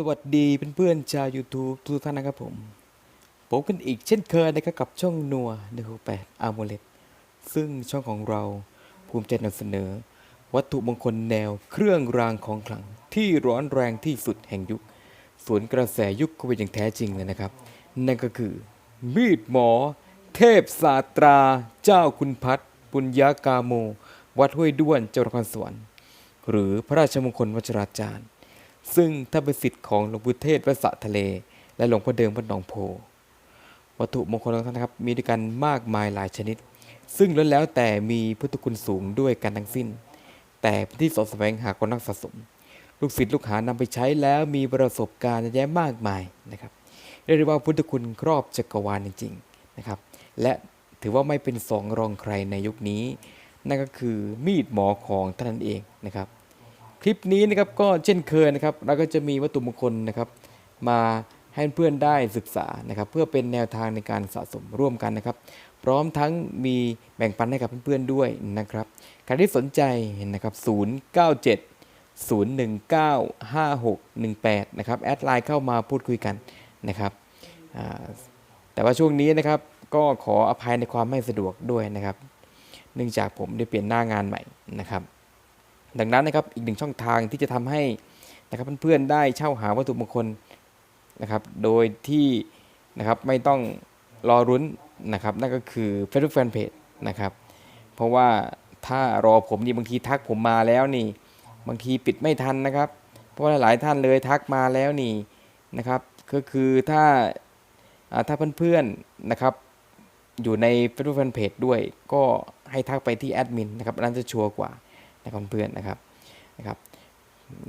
สวัสดีเพื่อนๆชาว YouTube ทุกท่านนะครับผมผมกันอีกเช่นเคยนะครับกับช่องนัวหนึ่งแปดอาร์โมเลตซึ่งช่องของเราภูมิใจนำเสนอ วัตถุมงคลแนวเครื่องรางของขลังที่ร้อนแรงที่สุดแห่งยุค สวนกระแสยุคโควิดอย่างแท้จริงเลยนะครับ นั่นก็คือ มีดหมอ เทพศาสตรา เจ้าคุณพัฒน์ปุญญากาโม วัดห้วยด้วนจังหวัดนครสวรรค์หรือพระราชมงคลวัชราจารย์ ซึ่งถ้าเป็นสิทธิ์ของหลวงปู่เทศวัดสะทะเล และหลวงพ่อเดิมวัดหนองโพ วัตถุมงคลของท่านนะครับมีด้วยกันมากมายหลายชนิด ซึ่งล้วนแล้วแต่มีพุทธคุณสูงด้วยกันทั้งสิ้น แต่ที่สอดแสวงหาคนนักสะสม ลูกศิษย์ลูกหานำไปใช้แล้วมีประสบการณ์เยอะแยะมากมายนะครับเรียกได้ว่าพุทธคุณครอบจักรวาลจริงๆนะครับ และถือว่าไม่เป็นสองรองใครในยุคนี้ นั่นก็คือมีดหมอของท่านเองนะครับ ลิปนี้นะครับก็เช่นเคยนะครับเราก็จะมีวัตถุมงคลนะครับ มาให้เพื่อนได้ศึกษานะครับ เพื่อเป็นแนวทางในการสะสมร่วมกันนะครับ พร้อมทั้งมีแบ่งปันให้กับเพื่อนๆด้วยนะครับใครที่สนใจนะครับ 097 019 5618 นะครับแอดไลน์เข้ามาพูดคุยกันนะครับแต่ว่าช่วงนี้นะครับก็ขออภัยในความไม่สะดวกด้วยนะครับ เนื่องจากผมได้เปลี่ยนหน้างานใหม่นะครับ ดังนั้นนะครับอีกหนึ่งช่องทางที่จะทำให้นะครับเพื่อนๆได้เช่าหาวัตถุมงคลนะครับ โดยที่นะครับไม่ต้องรอรุ้นนะครับ นั่นก็คือ Facebook Fanpage นะครับ เพราะว่าถ้ารอผมนี่บางทีทักผมมาแล้วนี่บางทีปิดไม่ทันนะครับ เพราะว่าหลายท่านเลยทักมาแล้วนี่นะครับ ก็คือถ้าถ้าเพื่อนๆนะครับ อยู่ใน Facebook Fanpage ด้วยก็ให้ทักไปที่แอดมินนะครับนนั้นจะชัวร์กว่า นะครับเพื่อนๆนะครับนะครับ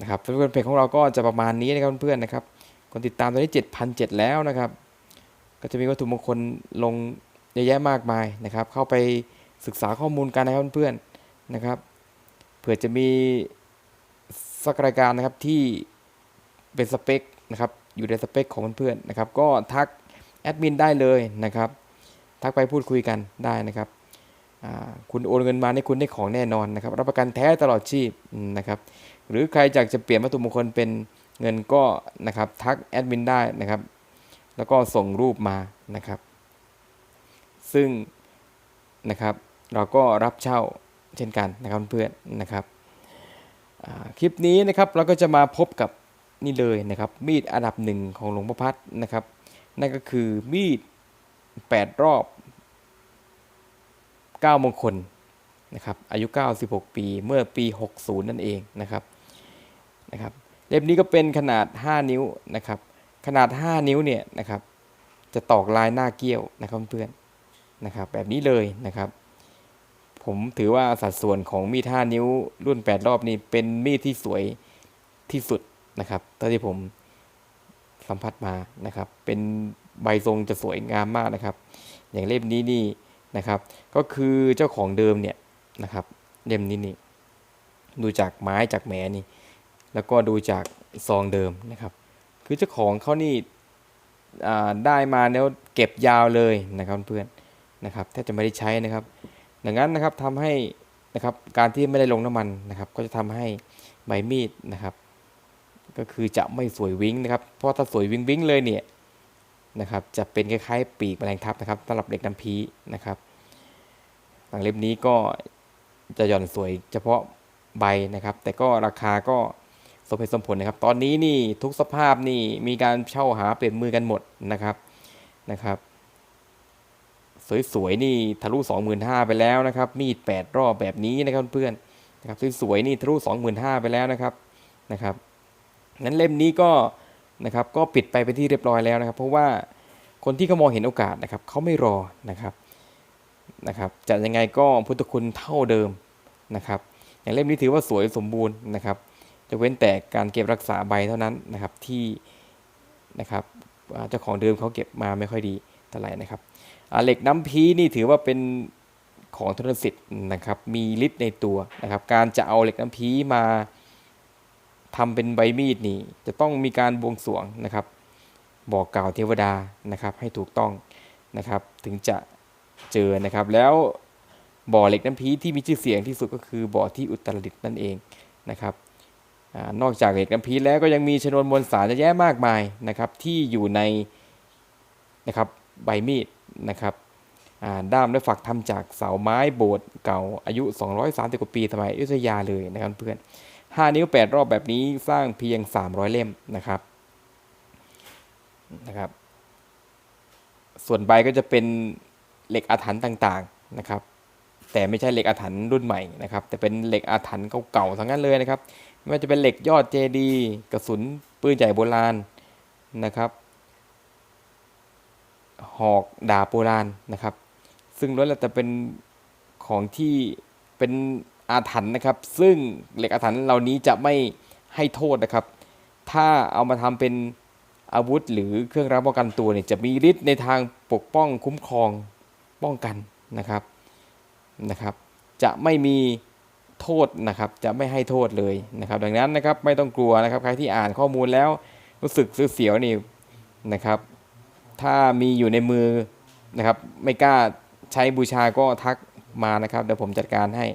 นะครับเพื่อนๆเพจของเราก็จะประมาณนี้นะครับเพื่อนๆนะครับคนติดตามตอนนี้ 7,007 แล้วนะครับ ก็จะมีวัตถุมงคลลงเยอะแยะมากมายนะครับ เข้าไปศึกษาข้อมูลกันนะครับเพื่อนๆนะครับเผื่อจะมีสักรายการนะครับที่เป็นสเปคนะครับอยู่ในสเปคของเพื่อนๆนะครับ ก็ทักแอดมินได้เลยนะครับ ทักไปพูดคุยกันได้นะครับ คุณโอนเงินมานี่คุณได้ของแน่นอนนะครับ รับประกันแท้ตลอดชีพนะครับ หรือใครอยากจะเปลี่ยนวัตถุมงคลเป็นเงินก็นะครับทักแอดมินได้นะครับ แล้วก็ส่งรูปมานะครับ ซึ่งนะครับเราก็รับเช่าเช่นกันนะครับเพื่อนนะครับคลิปนี้นะครับเราก็จะมาพบกับนี่เลยนะครับ มีดอันดับหนึ่งของหลวงพ่อพัดนะครับ นั่นก็คือมีด 8 รอบ 9มงคลนะครับอายุ 96 ปีเมื่อปี 60 นั่นเองนะครับนะครับเล่มนี้ก็เป็นขนาด 5 นิ้วนะครับขนาด 5 นิ้วเนี่ยนะครับจะตอกลายหน้าเกี้ยวนะครับเพื่อนนะครับแบบนี้เลยนะครับ ผมถือว่าสัดส่วนของมีด5นิ้วรุ่น 8 รอบนี้เป็นมีดที่สวยที่สุดนะครับเท่าที่ผมสัมผัสมานะครับ เป็นใบทรงจะสวยงามมากนะครับ อย่างเล่มนี้นี่ นะครับ ก็คือเจ้าของเดิมเนี่ยนะครับเล่มนี้นี่ดูจากไม้จากแหมนี่ แล้วก็ดูจากซองเดิมนะครับ คือเจ้าของเขานี่ได้มาแล้วเก็บยาวเลยนะครับเพื่อนนะครับแทบจะไม่ได้ใช้นะครับ ดังนั้นนะครับทำให้นะครับการที่ไม่ได้ลงน้ำมันนะครับ ก็จะทำให้ใบมีดนะครับ ก็คือจะไม่สวยวิ้งนะครับ เพราะถ้าสวยวิ้งวิ้งเลยเนี่ย นะครับ จะเป็นคล้ายๆ ปีกแมลงทับนะครับสำหรับเหล็กน้ำพีนะครับ หลังเล่มนี้ก็จะหย่อนสวยเฉพาะใบนะครับ แต่ก็ราคาก็สมเหตุสมผลนะครับ ตอนนี้นี่ทุกสภาพนี่มีการเช่าหาเปลี่ยนมือกันหมดนะครับนะครับ สวยๆนี่ทะลุ25,000ไปแล้วนะครับ มีด8รอบแบบนี้นะครับเพื่อนนะครับสวยๆนี่ทะลุ25,000ไปแล้วนะครับนะครับนั้นเล่มนี้ก็ นะครับก็ปิดไปเป็นที่เรียบร้อยแล้วนะครับ เพราะว่าคนที่เขามองเห็นโอกาสนะครับเขาไม่รอนะครับนะครับจะยังไงก็พุทธคุณเท่าเดิมนะครับอย่างเล่มนี้ถือว่าสวยสมบูรณ์นะครับจะเว้นแต่การเก็บรักษาใบเท่านั้นนะครับที่นะครับเจ้าของเดิมเขาเก็บมาไม่ค่อยดีเท่าไหร่นะครับเหล็กน้ำพีนี่ถือว่าเป็นของทนสิทธิ์นะครับมีฤทธิ์ในตัวนะครับการจะเอาเหล็กน้ำพีมา ทำเป็นใบมีดนี่จะต้องมีการบวงสรวงนะครับ บอกกล่าวเทวดานะครับให้ถูกต้องนะครับ ถึงจะเจอนะครับ แล้วบ่อเหล็กน้ำพีที่มีชื่อเสียงที่สุดก็คือบ่อที่อุตรดิตถ์นั่นเองนะครับอนอกจากเหล็กน้ำพีแล้วก็ยังมีชนวนมวลสารเยอะแยะมากมายนะครับ ที่อยู่ในนะครับใบมีดนะครับด้ามและฝักทำจากเสาไม้โบสถ์เก่าอายุ 230 กว่าปีสมัยอยุธยาเลยนะครับเพื่อน 5 นิ้ว 8 รอบแบบนี้สร้างเพียง 300 เล่มนะครับนะครับ ส่วนใบก็จะเป็นเหล็กอาถรรพ์ต่างๆนะครับ แต่ไม่ใช่เหล็กอาถรรพ์รุ่นใหม่นะครับ แต่เป็นเหล็กอาถรรพ์เก่าๆทั้งนั้นเลยนะครับ ไม่ว่าจะเป็นเหล็กยอดเจดีกระสุนปืนใหญ่โบราณนะครับ หอกดาบโบราณนะครับ ซึ่งล้วนแล้วแต่เป็นของที่เป็น อาถรรพ์นะครับ ซึ่งเหล็กอาถรรพ์เหล่านี้จะไม่ให้โทษนะครับ ถ้าเอามาทำเป็นอาวุธหรือเครื่องรับป้องกันตัวเนี่ยจะมีฤทธิ์ในทางปกป้องคุ้มครองป้องกันนะครับนะครับ จะไม่มีโทษนะครับ จะไม่ให้โทษเลยนะครับ ดังนั้นนะครับไม่ต้องกลัวนะครับ ใครที่อ่านข้อมูลแล้วรู้สึกเสียวๆนี่นะครับ ถ้ามีอยู่ในมือนะครับ ไม่กล้าใช้บูชาก็ทักมานะครับเดี๋ยวผมจัดการให้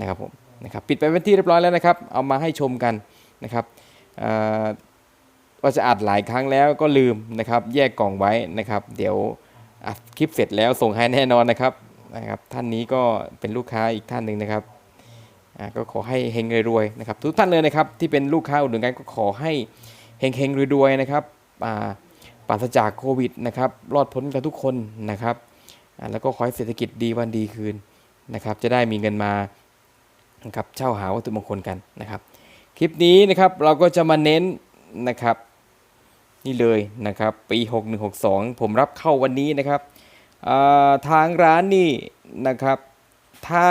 นะครับผมนะครับปิดไปเป็นที่เรียบร้อยแล้วนะครับ เอามาให้ชมกันนะครับว่าจะอัดหลายครั้งแล้วก็ลืมนะครับ แยกกล่องไว้นะครับ เดี๋ยวอัดคลิปเสร็จแล้วส่งให้แน่นอนนะครับนะครับ ท่านนี้ก็เป็นลูกค้าอีกท่านหนึ่งนะครับก็ขอให้เฮงรวยๆนะครับ ทุกท่านเลยนะครับที่เป็นลูกค้าอุดหนุนกันก็ขอให้เฮงเฮงรวยๆนะครับปราศจากโควิดนะครับ รอดพ้นกันทุกคนนะครับแล้วก็ขอให้เศรษฐกิจดีวันดีคืนนะครับ จะได้มีเงินมา นะครับเช่าหาวัตถุมงคลกันนะครับ คลิปนี้นะครับเราก็จะมาเน้นนะครับนี่เลยนะครับปี 6162 ผมรับเข้าวันนี้นะครับาทางร้านนี่นะครับ ถ้า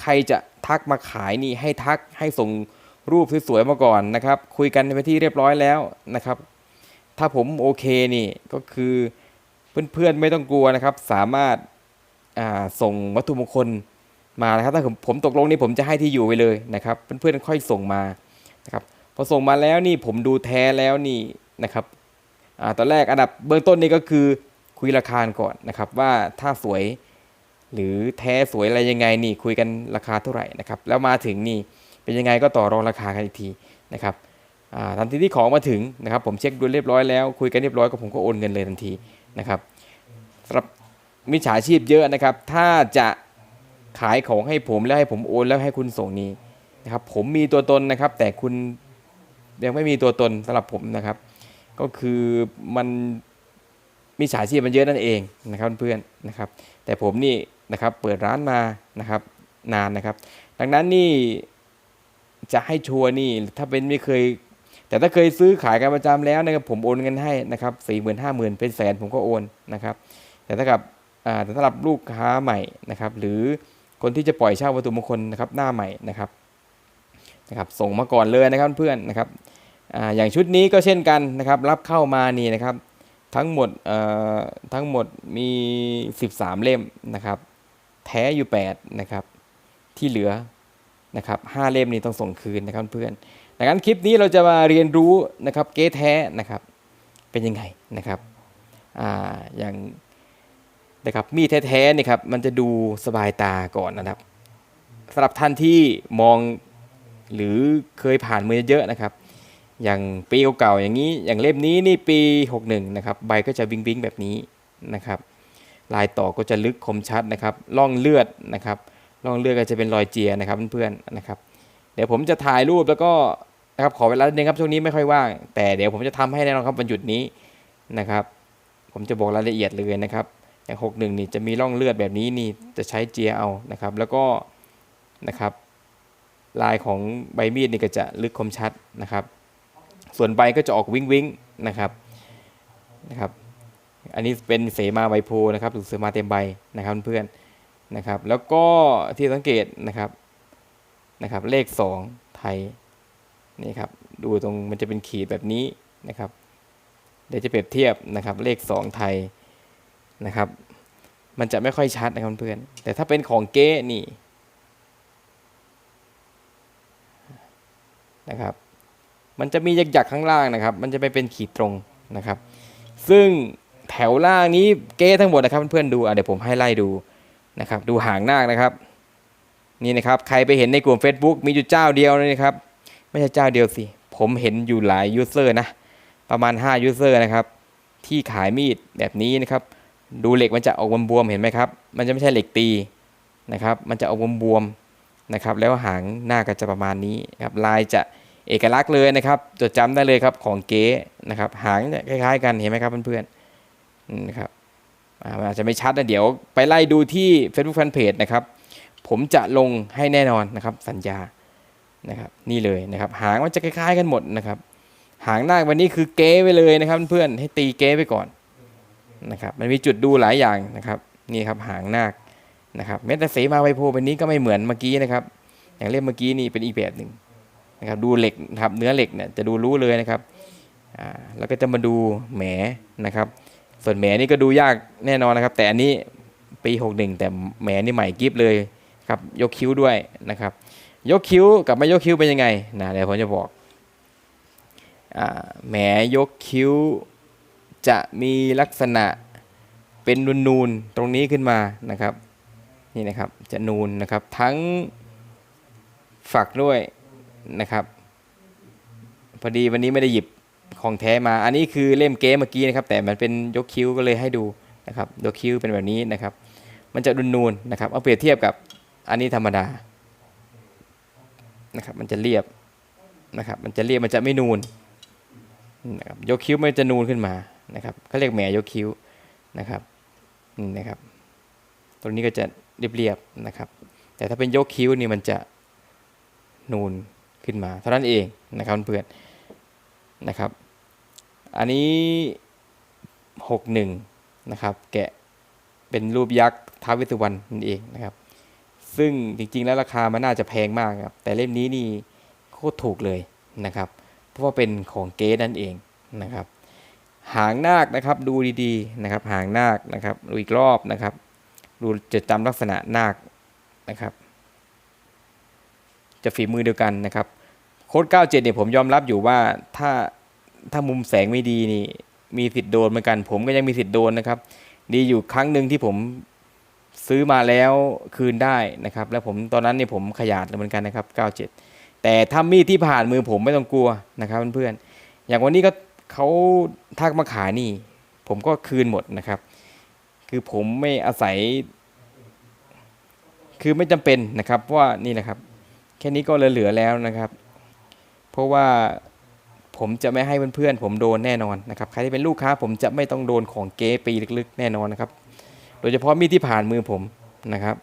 ใครจะทักมาขายนี่ให้ทักให้ส่งรูปสวยๆมาก่อนนะครับ คุยกันในที่เรียบร้อยแล้วนะครับ ถ้าผมโอเคนี่ก็คือเพื่อนๆไม่ต้องกลัวนะครับ สามารถาส่งวัตถุมงคล มานะครับถ้าผมผมตกลงนี่ผมจะให้ที่อยู่ไปเลยนะครับ เพื่อนๆค่อยส่งมานะครับพอส่งมาแล้วนี่ผมดูแท้แล้วนี่นะครับอตอนแรกอันดับเบื้องต้นนี่ก็คือคุยราคาก่อนนะครับ ว่าถ้าสวยหรือแท้สวยอะไรยังไงนี่คุยกันราคาเท่าไหร่นะครับ แล้วมาถึงนี่เป็นยังไงก็ต่อรองราคากันอีกทีนะครับอ่าทันทีที่ของมาถึงนะครับ ผมเช็คดูเรียบร้อยแล้วคุยกันเรียบร้อยก็ผมก็โอนเงินเลยทันทีนะครับสำหรับมิจฉาชีพเยอะนะครับ ถ้าจะ ขายของให้ผมแล้วให้ผมโอนแล้วให้คุณส่งนี้นะครับ ผมมีตัวตนนะครับ แต่คุณยังไม่มีตัวตนสำหรับผมนะครับ ก็คือมันมิจฉาชีพมันเยอะนั่นเองนะครับเพื่อนนะครับ แต่ผมนี่นะครับเปิดร้านมานะครับนานนะครับ ดังนั้นนี่จะให้ชัวร์นี่ถ้าเป็นไม่เคย แต่ถ้าเคยซื้อขายกันประจำแล้วนะครับผมโอนเงินให้นะครับสี่หมื่นห้าหมื่นเป็นแสนผมก็โอนนะครับ แต่ถ้ากับอ่าแต่สำหรับลูกค้าใหม่นะครับ หรือ คนที่จะปล่อยเช่าวัตถุมงคลนะครับหน้าใหม่นะครับนะครับส่งมาก่อนเลยนะครับเพื่อนนะครับออย่างชุดนี้ก็เช่นกันนะครับ รับเข้ามานี่นะครับ ทั้งหมดเอ่อทั้งหมดมี 13 เล่มนะครับ แท้อยู่ 8 นะครับ ที่เหลือนะครับ5เล่มนี้ต้องส่งคืนนะครับเพื่อนดังนั้นคลิปนี้เราจะมาเรียนรู้นะครับเก๊แท้นะครับเป็นยังไงนะครับออย่าง นะครับมีดแท้ๆเนี่ยครับมันจะดูสบายตาก่อนนะครับสำหรับท่านที่มองหรือเคยผ่านมือเยอะนะครับ อย่างปีเก่าๆอย่างนี้อย่างเล่มนี้นี่ปี 61นะครับใบก็จะวิงวิงแบบนี้นะครับ ลายต่อก็จะลึกคมชัดนะครับร่องเลือดนะครับร่องเลือดก็จะเป็นรอยเจียนะครับเพื่อนๆนะครับ เดี๋ยวผมจะถ่ายรูปแล้วก็นะครับขอเวลาหนึ่งครับช่วงนี้ไม่ค่อยว่างแต่เดี๋ยวผมจะทำให้แน่นอนครับวันหยุดนี้นะครับ ผมจะบอกรายละเอียดเลยนะครับ อย่างหกหนึ่งนี่จะมีร่องเลือดแบบนี้นี่จะใช้เจียเอานะครับ แล้วก็นะครับลายของใบมีดนี่ก็จะลึกคมชัดนะครับ ส่วนใบก็จะออกวิ้งวิ้งนะครับนะครับ อันนี้เป็นเสมาใบโพนะครับหรือเสมาเต็มใบนะครับเพื่อนนะครับ แล้วก็ที่สังเกตนะครับนะครับ เลข 2 ไทยนี่ครับดูตรงมันจะเป็นขีดแบบนี้นะครับ เดี๋ยวจะเปรียบเทียบนะครับ เลข 2 ไทย นะครับ มันจะไม่ค่อยชัดนะครับเพื่อน แต่ถ้าเป็นของเก้นี่นะครับ มันจะมีหยักๆข้างล่างนะครับ มันจะไม่เป็นขีดตรงนะครับ ซึ่งแถวล่างนี้เก้ทั้งหมดนะครับเพื่อนๆดูเดี๋ยวผมให้ไล่ดูนะครับ ดูหางนาคนะครับ นี่นะครับ ใครไปเห็นในกลุ่ม Facebook มีอยู่เจ้าเดียวเลยนะครับ ไม่ใช่เจ้าเดียวสิ ผมเห็นอยู่หลายยูเซอร์นะ ประมาณ5ยูเซอร์นะครับ ที่ขายมีดแบบนี้นะครับ ดูเหล็กมันจะออกบวมๆเห็นไหมครับ มันจะไม่ใช่เหล็กตีนะครับ มันจะออกบวมๆนะครับ แล้วหางหน้าก็จะประมาณนี้ครับ ลายจะเอกลักษณ์เลยนะครับจดจำได้เลยครับของเก๊นะครับ หางเนี่ยคล้ายๆ กันเห็นไหมครับเพื่อนๆนะครับอามันอาจจะไม่ชัดนะเดี๋ยวไปไล่ดูที่ Facebook Fanpage นะครับ ผมจะลงให้แน่นอนนะครับสัญญานะครับนี่เลยนะครับหางมันจะคล้ายๆกันหมดนะครับ หางหน้าวันนี้คือเก๊ไปเลยนะครับเพื่อนๆให้ตีเก๊ไปก่อน นะครับมันมีจุดดูหลายอย่างนะครับนี่ครับหางนาคนะครับแม้แต่เสมาไวโพวันนี้ก็ไม่เหมือนเมื่อกี้นะครับ อย่างเล่มเมื่อกี้นี่เป็นอีกแบบหนึ่งนะครับดูเหล็กครับเนื้อเหล็กเนี่ยจะดูรู้เลยนะครับอ่าแล้วก็จะมาดูแหมนะครับ ส่วนแหมนี่ก็ดูยากแน่นอนนะครับ แต่อันนี้ปี61แต่แหมนี่ใหม่กิฟเลยครับยกคิ้วด้วยนะครับ ยกคิ้วกับไม่ยกคิ้วเป็นยังไงนะเดี๋ยวผมจะบอกอ่าแหมยกคิ้ว จะมีลักษณะเป็นนูนๆตรงนี้ขึ้นมานะครับนี่นะครับจะนูนนะครับทั้งฝักด้วยนะครับ พอดีวันนี้ไม่ได้หยิบของแท้มา อันนี้คือเล่มเก๊เมื่อกี้นะครับ แต่มันเป็นยกคิ้วก็เลยให้ดูนะครับยกคิ้วเป็นแบบนี้นะครับ มันจะนูนๆนะครับเอาเปรียบเทียบกับอันนี้ธรรมดานะครับมันจะเรียบนะครับ มันจะเรียบมันจะไม่นูนนะครับยกคิ้วมันจะนูนขึ้นมา นะครับเขาเรียกแหมยกคิ้วนะครับนี่นะครับ ตรงนี้ก็จะเรียบๆนะครับ แต่ถ้าเป็นยกคิ้วนี่มันจะนูนขึ้นมา เท่านั้นเองนะครับเพื่อนนะครับ อันนี้หกหนึ่งนะครับ แกะเป็นรูปยักษ์ท้าวเวสสุวรรณนั่นเองนะครับ ซึ่งจริงๆแล้วราคามันน่าจะแพงมากครับ แต่เล่มนี้นี่โคตรถูกเลยนะครับ เพราะว่าเป็นของเก๊นั่นเองนะครับ หางนาคนะครับดูดีๆนะครับ หางนาคนะครับดูอีกรอบนะครับ ดูจะจำลักษณะนาคนะครับ จะฝีมือเดียวกันนะครับ โค้ด97เนี่ยผมยอมรับอยู่ว่าถ้าถ้ามุมแสงไม่ดีนี่มีสิทธิ์โดนเหมือนกัน ผมก็ยังมีสิทธิ์โดนนะครับ ดีอยู่ครั้งหนึ่งที่ผมซื้อมาแล้วคืนได้นะครับ แล้วผมตอนนั้นเนี่ยผมขยาดเหมือนกันนะครับ 97 แต่ถ้ามีดที่ผ่านมือผมไม่ต้องกลัวนะครับเพื่อนๆอย่างวันนี้ก็ เขาทักมาขายนี่ ผมก็คืนหมดนะครับ คือผมไม่อาศัย คือไม่จำเป็นนะครับเพราะว่านี่นะครับ แค่นี้ก็เหลือแล้วนะครับ เพราะว่าผมจะไม่ให้เพื่อนๆผมโดนแน่นอนนะครับ ใครที่เป็นลูกค้า ผมจะไม่ต้องโดนของเก๊ปีลึกๆ แน่นอนนะครับ โดยเฉพาะมีดที่ผ่านมือผมนะครับ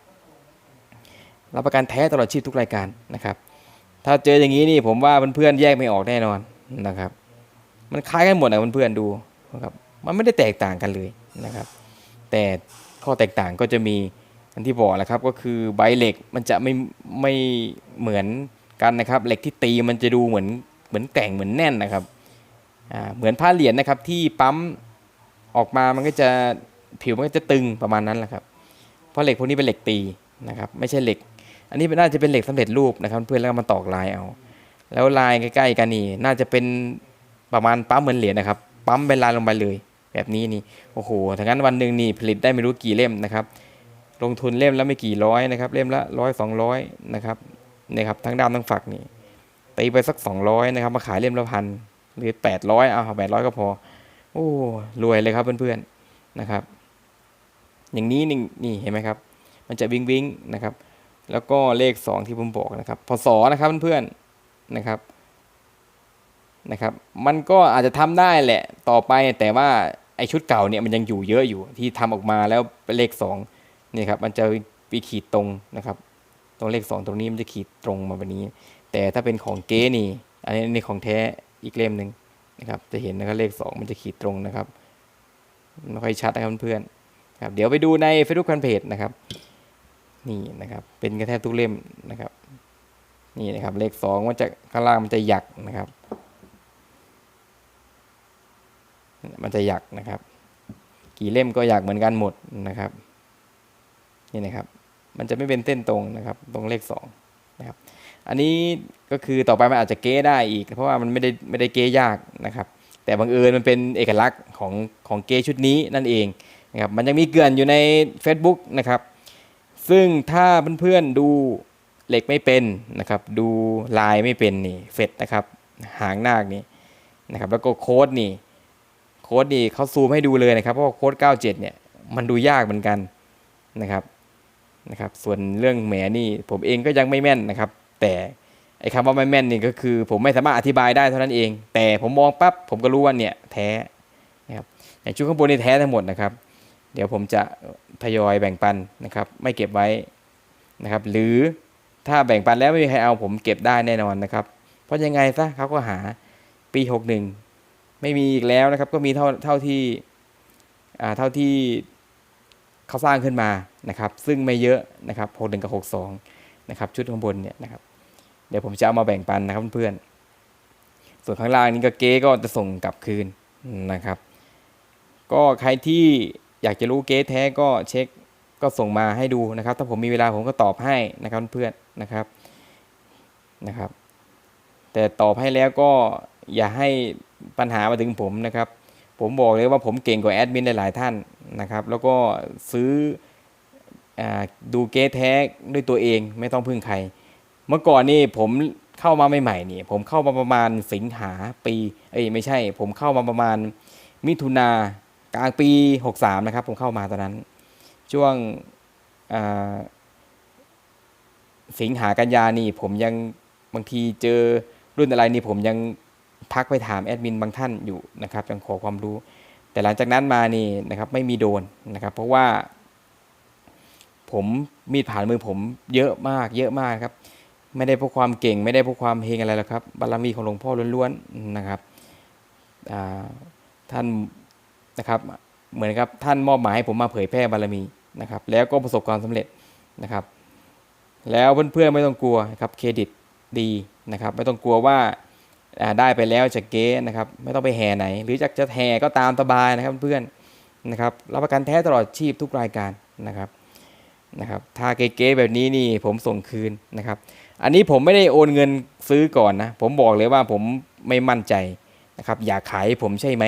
รับประกันแท้ตลอดชีพทุกรายการนะครับ ถ้าเจออย่างนี้นี่ผมว่าเพื่อนๆแยกไม่ออกแน่นอนนะครับ มันคล้ายกันหมดนะเพื่อนๆดูนะครับมันไม่ได้แตกต่างกันเลยนะครับ แต่ข้อแตกต่างก็จะมีอันที่บอกแหละครับก็คือใบเหล็กมันจะไม่ไม่เหมือนกันนะครับ เหล็กที่ตีมันจะดูเหมือนเหมือนแก่งเหมือนแน่นนะครับเหมือนผ้าเหรียญนะครับที่ปั๊มออกมามันก็จะผิวมันก็จะตึงประมาณนั้นแหละครับ เพราะเหล็กพวกนี้เป็นเหล็กตีนะครับไม่ใช่เหล็ก อันนี้น่าจะเป็นเหล็กสำเร็จรูปนะครับ เพื่อนแล้วมาตอกลายเอา แล้วลายใกล้ๆกันนี่น่าจะเป็น ประมาณปั๊มเหมือนเหรียญนะครับ ปั๊มเป็นลายลงไปเลย แบบนี้นี่โอ้โหถ้างั้นวันหนึ่งนี่ผลิตได้ไม่รู้กี่เล่มนะครับ ลงทุนเล่มละไม่กี่ร้อยนะครับ เล่มละร้อยสองร้อยนะครับนี่ครับทั้งดำทั้งฝักนี่ตีไปสักสองร้อยนะครับ มาขายเล่มละพันหรือแปดร้อยเอาแปดร้อยก็พอ โอ้รวยเลยครับเพื่อนๆนะครับ อย่างนี้นี่นี่เห็นไหมครับ มันจะวิงวิงนะครับ แล้วก็เลขสองที่ผมบอกนะครับพศนะครับเพื่อนๆนะครับ นะครับ มันก็อาจจะทำได้แหละต่อไปแต่ว่าไอชุดเก่าเนี่ยมันยังอยู่เยอะอยู่ที่ทำออกมาแล้วเป็นเลขสองนี่ครับมันจะมีขีดตรงนะครับ ตรงเลขสองตรงนี้มันจะขีดตรงมาแบบนี้ แต่ถ้าเป็นของเก๊นี่อันนี้ในของแท้อีกเล่มหนึ่งนะครับจะเห็นนะครับเลขสองมันจะขีดตรงนะครับไม่ค่อยชัดนะครับเพื่อนๆครับเดี๋ยวไปดูใน Facebook Fanpage นะครับนี่นะครับเป็นกระแทบทุกเล่มนะครับนี่นะครับเลขสองมันจะข้างล่างมันจะหยักนะครับ มันจะหยักนะครับ กี่เล่มก็หยักเหมือนกันหมดนะครับนี่นะครับ มันจะไม่เป็นเส้นตรงนะครับ ตรงเลขสองนะครับอันนี้ก็คือต่อไปมันอาจจะเก้ได้อีก เพราะว่ามันไม่ได้ไม่ได้เก้ยากนะครับ แต่บังเอิญมันเป็นเอกลักษณ์ของของเก้ชุดนี้นั่นเองนะครับมันยังมีเกลื่อนอยู่ใน Facebook นะครับ ซึ่งถ้าเพื่อนๆดูเหล็กไม่เป็นนะครับ ดูลายไม่เป็นนี่เสร็จนะครับ หางนาคนี่นะครับ แล้วก็โค้ดนี่ โค้ดนี่เขาซูมให้ดูเลยนะครับ เพราะว่าโค้ด97 เนี่ย มันดูยากเหมือนกันนะครับนะครับ ส่วนเรื่องแหมนี่ผมเองก็ยังไม่แม่นนะครับ แต่ไอ้คำว่าไม่แม่นนี่ก็คือ ผมไม่สามารถอธิบายได้เท่านั้นเอง แต่ผมมองปั๊บผมก็รู้ว่าเนี่ยแท้นะครับอย่างชุดข้างบนนี่แท้ทั้งหมดนะครับ เดี๋ยวผมจะทยอยแบ่งปันนะครับ ไม่เก็บไว้นะครับ หรือถ้าแบ่งปันแล้วไม่มีใครเอาผมเก็บได้แน่นอนนะครับ เพราะยังไงซะเขาก็หาปี 61 ไม่มีอีกแล้วนะครับ ก็มีเท่าเท่าที่เท่าที่เขาสร้างขึ้นมานะครับ ซึ่งไม่เยอะนะครับ61กับ62นะครับชุดข้างบนเนี่ยนะครับ เดี๋ยวผมจะเอามาแบ่งปันนะครับเพื่อนๆส่วนข้างล่างนี้ก็เก๊ก็จะส่งกลับคืนนะครับ ก็ใครที่อยากจะรู้เก๊แท้ก็เช็คก็ส่งมาให้ดูนะครับ ถ้าผมมีเวลาผมก็ตอบให้นะครับเพื่อนๆนะครับนะครับ แต่ตอบให้แล้วก็อย่าให้ ปัญหามาถึงผมนะครับ ผมบอกเลยว่าผมเก่งกว่าแอดมินหลายๆท่านนะครับ แล้วก็ซื้ออดูเก๊แท้ด้วยตัวเองไม่ต้องพึ่งใคร เมื่อก่อนนี่ผมเข้ามาใหม่ๆนี่ผมเข้ามาประมาณสิงหาปี เอ้ยไม่ใช่ ผมเข้ามาประมาณมิถุนากลางปี 63 นะครับ ผมเข้ามาตอนนั้น ช่วงสิงหากันยานี่ผมยังบางทีเจอรุ่นอะไรนี่ผมยัง ทักไปถามแอดมินบางท่านอยู่นะครับยังขอความรู้ แต่หลังจากนั้นมานี่นะครับไม่มีโดนนะครับ เพราะว่า ผมมีดผ่านมือผมเยอะมากเยอะมากครับ ไม่ได้เพราะความเก่ง ไม่ได้เพราะความเฮงอะไรหรอกครับบารมีของหลวงพ่อล้วนๆนะครับท่านนะครับเหมือนกับท่านมอบหมายให้ผมมาเผยแพร่บารมีนะครับ แล้วก็ประสบความสำเร็จนะครับ แล้วเพื่อนๆไม่ต้องกลัวนะครับเครดิตดีนะครับ ไม่ต้องกลัวว่า ได้ไปแล้วจะเก๊นะครับ ไม่ต้องไปแห่ไหน หรือจะจะแห่ก็ตามสบายนะครับเพื่อนนะครับรับประกันแท้ตลอดชีพทุกรายการนะครับนะครับถ้าเก๊ๆแบบนี้นี่ผมส่งคืนนะครับ อันนี้ผมไม่ได้โอนเงินซื้อก่อนนะผมบอกเลยว่าผมไม่มั่นใจนะครับอยากขายผมใช่ไหม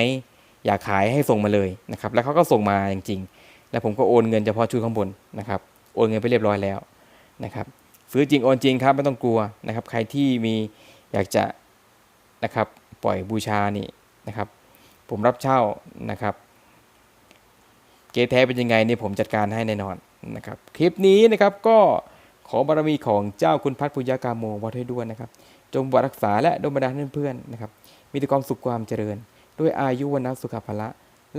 อยากขายให้ส่งมาเลยนะครับแล้วเขาก็ส่งมาจริงๆ แล้วผมก็โอนเงินเฉพาะชุดข้างบนนะครับโอนเงินไปเรียบร้อยแล้วนะครับซื้อจริงโอนจริงครับไม่ต้องกลัวนะครับใครที่มีอยากจะ นะครับ ปล่อยบูชานี่นะครับ ผมรับเช่านะครับ เกแท้เป็นยังไงนี่ผมจัดการให้แน่นอนนะครับ คลิปนี้นะครับก็ขอบารมีของเจ้าคุณพัฒน์ปุญญากาโมวัดให้ด้วยนะครับ จงบวรักษาและดลบันดาลเพื่อนๆนะครับ มีแต่ความสุขความเจริญ ด้วยอายุวันนะสุขภละ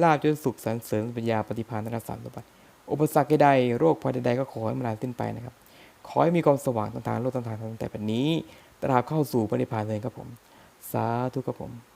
ลาบจนสุขสันเสริญปัญญาปฏิภาณธนสารสมบัติอุปสรรคใดโรคภัยใดก็ขอให้มันลาสิ้นไปนะครับ ขอให้มีความสว่างต่างๆโลกต่างๆตั้งแต่แบบนี้ตราบเข้าสู่ปณิพานเลยครับผม สาธุครับผม